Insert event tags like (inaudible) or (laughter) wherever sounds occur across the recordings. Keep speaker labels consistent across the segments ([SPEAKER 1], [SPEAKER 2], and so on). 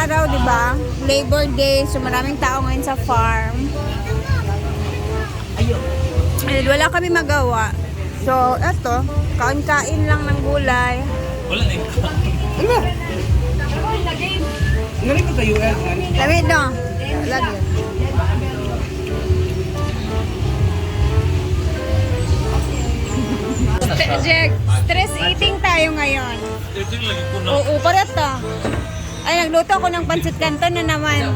[SPEAKER 1] araw, di ba? Labor Day, so maraming tao ngayon sa farm. And wala kami magawa. So, eto, kain-kain lang ng gulay.
[SPEAKER 2] Wala na yung
[SPEAKER 3] Ano? Nari ko kayo eh.
[SPEAKER 1] Lamit no? Lagi. Jack, stress eating tayo ngayon.
[SPEAKER 2] Yung lagi ko na.
[SPEAKER 1] Oo, paret to. Ay, nagluto ako ng pancit canton na naman.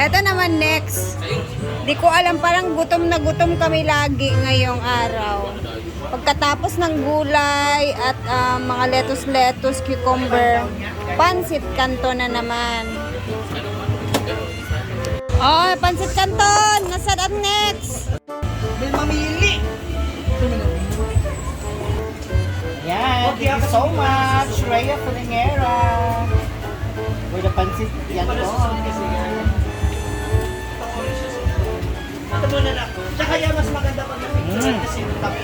[SPEAKER 1] Eto naman next. Di ko alam, parang gutom na gutom kami lagi ngayong araw. Pagkatapos ng gulay at ah, mga lettuce-lettuce, cucumber, pancit canton na naman. Oh, pancit canton! Nasaan ang next?
[SPEAKER 3] Mamili. Yan, thank you so much, Rhea Filingera. For the pansit yan po. Ito muna na. Tsaka yan, mas maganda pag napicture kasi yung tapo.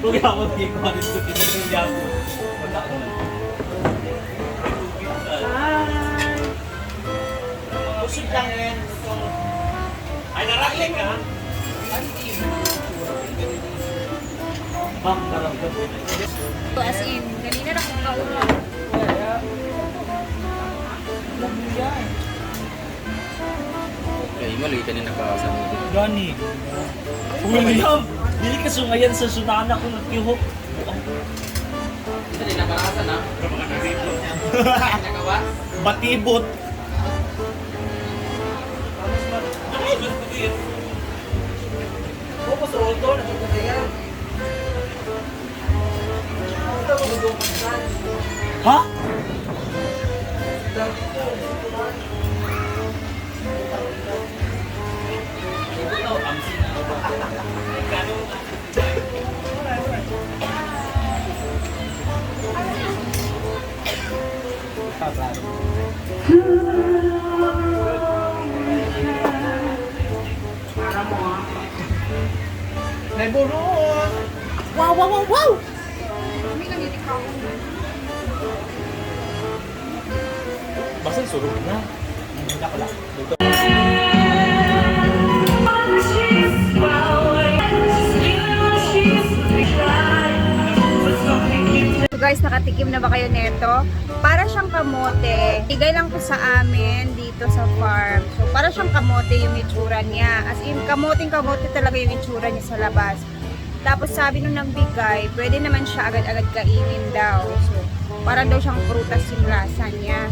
[SPEAKER 2] Kung ako hindi ko ano ito, hindi ako. Wala ko na.
[SPEAKER 3] Hi! Usod lang yan.
[SPEAKER 2] Ay, naraklik ka? Naramdaman.
[SPEAKER 1] As in, kanina na kung kaulog.
[SPEAKER 4] Kaya mo lagi kanina nakasama mo.
[SPEAKER 2] Gani. William! Dili ka sungayan sa sunana ko nagkihok.
[SPEAKER 4] Ito din nakarasa na. Nagawa?
[SPEAKER 2] Batibot.
[SPEAKER 3] Opo, sa auto, nandito na yan. Ito, magandang pansan.
[SPEAKER 2] Ha?
[SPEAKER 3] May burong!
[SPEAKER 1] Wow, wow, wow, wow!
[SPEAKER 2] Surog na. Hindi na pala.
[SPEAKER 1] So guys, nakatikim na ba kayo neto? Para siyang kamote. Igay lang po sa amin dito sa farm. So, para siyang kamote yung itsura niya. As in, kamoting kamote talaga yung itsura niya sa labas. Tapos sabi nung nagbigay, pwede naman siya agad-agad kainin daw. So, para daw siyang prutas yung lasa niya.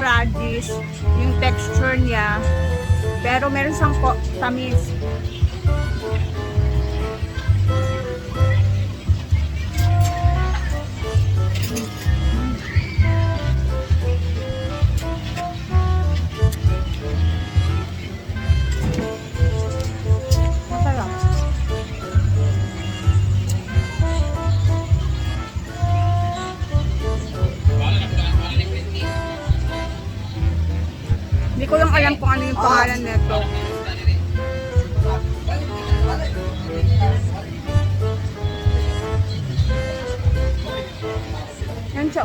[SPEAKER 1] Radish, yung texture niya. Pero meron siyang tamis.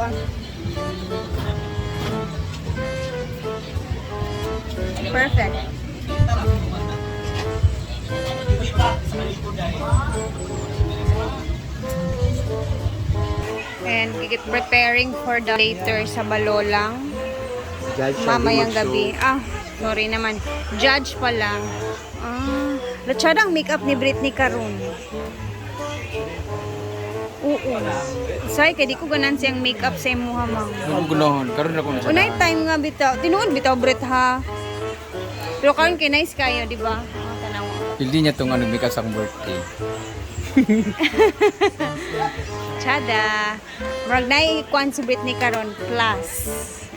[SPEAKER 1] Oh. Perfect. And preparing for the later sa Balolang. Mamayang gabi. Ah, sorry naman. Judge pa lang. Ah, latsada ang makeup ni Britney karon. Oo. Say, kaya di ko ganan siyang makeup sa imuha mang.
[SPEAKER 4] Ano gunahon? Karoon ako na siya.
[SPEAKER 1] Unay time nga bitaw. Tinuod bitaw Brit ha. Pero karon kay nice kayo, di ba? Ah, tanaw.
[SPEAKER 4] Hindi niya itong ano, make up sa birthday. (laughs)
[SPEAKER 1] Chada. Murag na ikuan si Britney karon plus.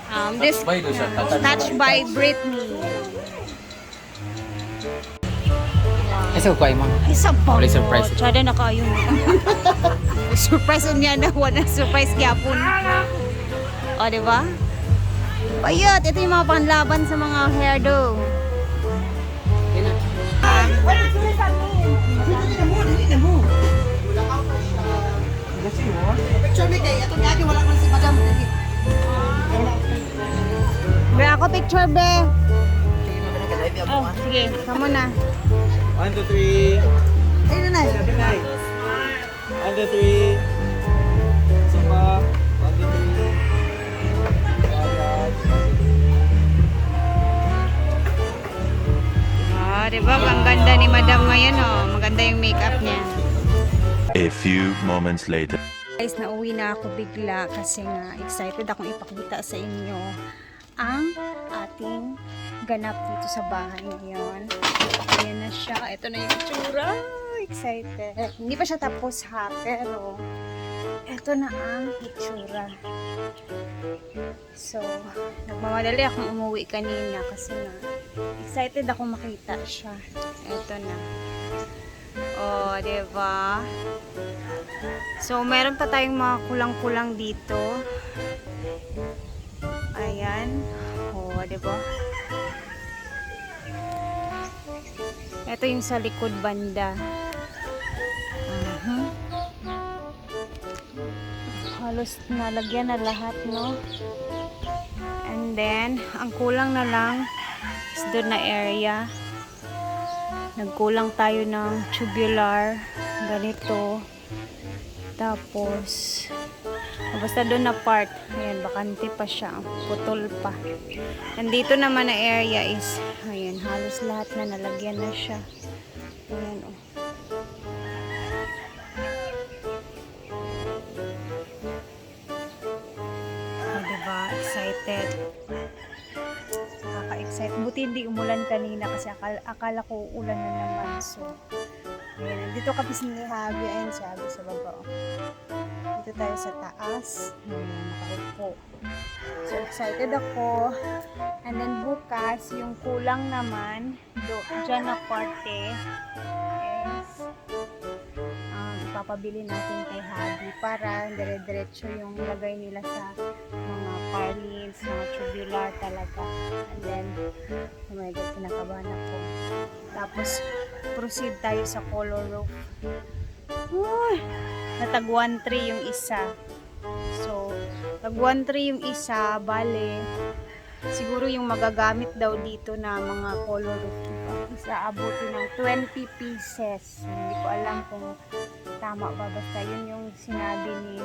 [SPEAKER 1] Um, this
[SPEAKER 4] By do siya.
[SPEAKER 1] touched by Britney.
[SPEAKER 4] Ay, sa kuhay mo.
[SPEAKER 1] Isa pa.
[SPEAKER 4] Wala surprise.
[SPEAKER 1] Chada na kayo. (laughs) surprise unya na wala surprise gyapon. O, di ba? Bayot, ito yung mga panlaban sa mga hairdo. Be, ako picture, be. Oh, sige, kamo na.
[SPEAKER 3] 1 2 3. Ay na na. 1 2 3. Sumba. 1
[SPEAKER 1] Ah, di ba? Ang ganda ni Madam ngayon, oh. Maganda yung makeup niya.
[SPEAKER 5] A few moments later.
[SPEAKER 1] Guys, nauwi na ako bigla kasi nga excited akong ipakita sa inyo ang ating ganap dito sa bahay ngayon. Ayan na siya. Ito na yung itsura. Excited. Hindi pa siya tapos ha, pero ito na ang itsura. So, nagmamadali akong umuwi kanina kasi nga excited ako makita siya. Ito na. Oh, 'di ba? So, meron pa tayong mga kulang-kulang dito. Ayan. Oh, di ba? Ito yung sa likod banda. Halos nalagyan na lahat, no? And then, ang kulang na lang is doon na area. Nagkulang tayo ng tubular. Ganito. Tapos, basta doon na part, ayan, bakante pa siya, putol pa. Nandito naman na area is, ayan, halos lahat na nalagyan na siya. Ayan. Oh, Excited. Nakaka-excite. Buti hindi umulan kanina kasi akala, akala ko ulan na naman. So, ayan. Dito kami si Habi. Ayan si Habi sa baba. oh. Dito tayo sa taas. Ayan, nakaupo. So, excited ako. And then, bukas, yung kulang naman, do, dyan na parte, is, um, ipapabili natin kay Habi para dire-diretso yung lagay nila sa mga parlins, mga tubular talaga. And then, oh my God, kinakabahan ako. Tapos, proceed tayo sa color roof. Uy, natag 1-3 yung isa. So, tag 1-3 yung isa, bale, siguro yung magagamit daw dito na mga color roof isa abuti ng 20 pieces. Hindi ko alam kung tama ba. Basta yun yung sinabi ni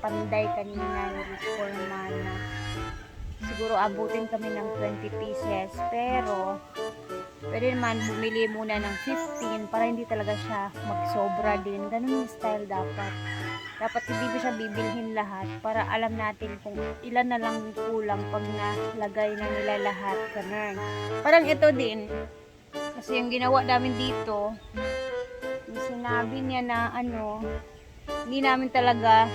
[SPEAKER 1] Panday kanina ni Foreman siguro abutin kami ng 20 pieces. Pero, pwede naman bumili muna ng 15 para hindi talaga siya magsobra din. Ganun yung style dapat. Dapat hindi mo siya bibilhin lahat para alam natin kung ilan na lang kulang pag nalagay na nila lahat. Ganun. Parang ito din. Kasi yung ginawa namin dito, yung sinabi niya na ano, hindi namin talaga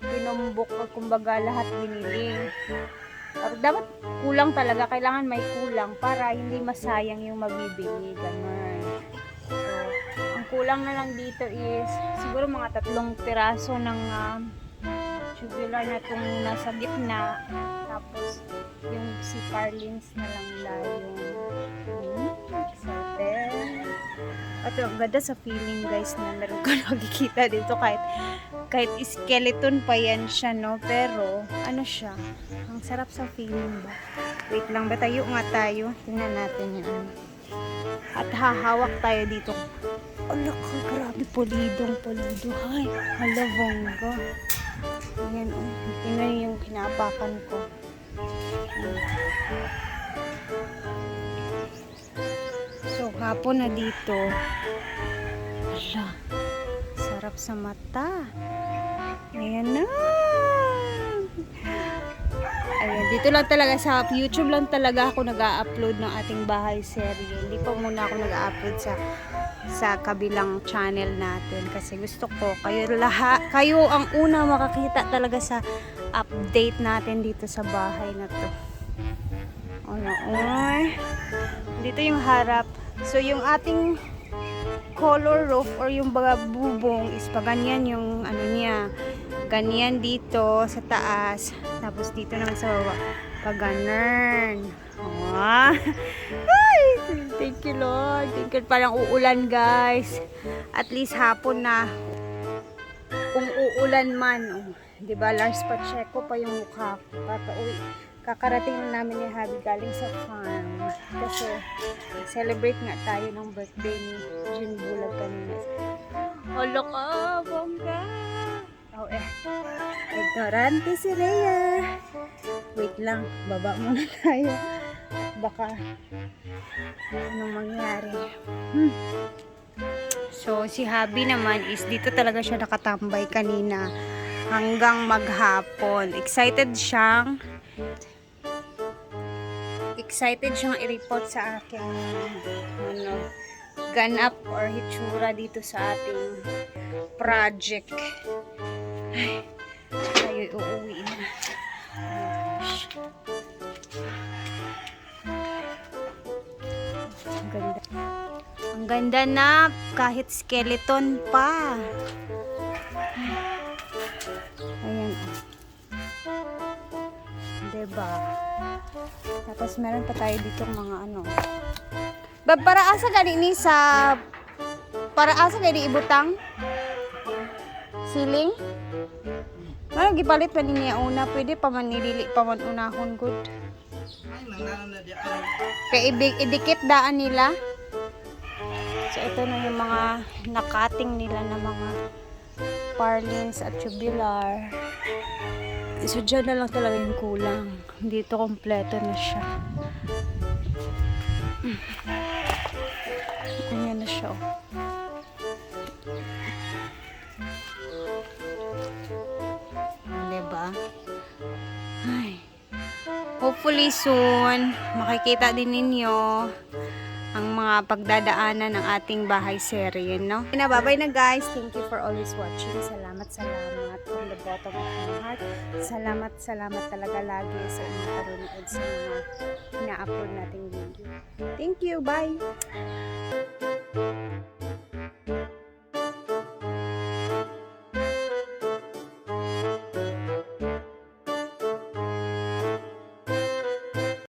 [SPEAKER 1] pinumbok o kumbaga lahat binili. Dapat, kulang talaga, kailangan may kulang para hindi masayang yung mabibili. Ganun. So, ang kulang na lang dito is siguro mga tatlong piraso ng um, tubular na itong nasa gitna. Tapos, yung si Carlins na lang layo. Hmm, At ang ganda sa feeling guys na meron ka (laughs) nakikita dito kahit kahit skeleton pa yan siya no? Pero ano siya? Ang sarap sa feeling ba? Wait lang ba tayo nga tayo. Tingnan natin ano at hahawak tayo dito. Ala ka grabe polidong. Polido ay hala bongga Ayan, oh. tingnan yung kinapakan ko. Hmm. Hapon na dito ala sarap sa mata ayan na Ayan, dito lang talaga sa YouTube lang talaga ako nag-upload ng ating bahay serye. Hindi pa muna ako nag-upload sa sa kabilang channel natin kasi gusto ko kayo lahat kayo ang una makakita talaga sa update natin dito sa bahay na to. Ano, oy. Dito yung harap. So yung ating color roof or yung baga bubong is pa ganyan yung ano niya. Ganyan dito sa taas. Tapos dito naman sa baba. Pa ganun. Ah. (laughs) Ay, thank you Lord. Thank you. Parang uulan guys. At least hapon na. Kung uulan man. Oh. 'Di ba Lars Pacheco pa yung mukha. Papauwi. Kakarating lang namin ni Habi galing sa farm. Kasi celebrate nga tayo ng birthday ni June Bulag kanina. Hala ka, bongga! Oh eh, ignorante si Rhea. Wait lang, baba muna (laughs) tayo. Baka anong mangyari. Hmm. So, si Habi naman is dito talaga siya nakatambay kanina hanggang maghapon. Excited siyang excited siyang i-report sa akin ano, ganap or hitsura dito sa ating project. Ay, tayo uuwi na. Ang ganda. Ang ganda na kahit skeleton pa. Diba? Tapos meron pa tayo dito mga ano. Ba, para asa gani ni sa para asa gani ibutang? Siling? Ano gipalit pa niya una, pwede pa man nilili pa man unahon good. Kaya ibig idikit daan nila. So ito na yung mga nakating nila na mga parlins at tubular. So dyan na lang talaga yung kulang. Dito kompleto na siya. Ayan na siya. Oh. Ah, Diba? Ay. Hopefully soon, makikita din ninyo ang mga pagdadaanan ng ating bahay serye, no? Nababay na guys. Thank you for always watching. Salamat, salamat from the bottom of my heart. Salamat, salamat talaga lagi sa inyong panunood sa mga ina-upload nating video. Thank you. Bye!